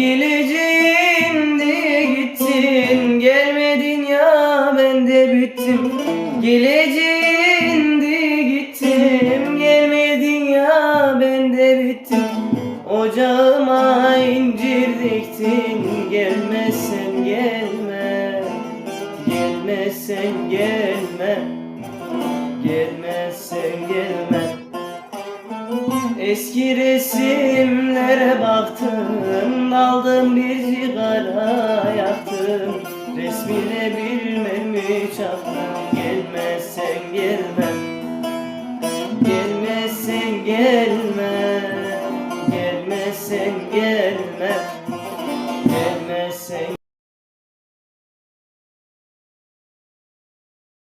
Geleceğim diye gittin Gelmedin ya ben bittim. Geleceğim diye gittim Gelmedin ya ben bittim. Ocağıma incir diktin Gelmezsen gel. Gelmezsen gelme. Gelmezsen gelme. Eski resimlere baktım Daldım bir sigara yaktım. Resmine bilmem hiç aklım. Gelmezsen gelmem Gelmezsen gelme. Gelmezsen gelme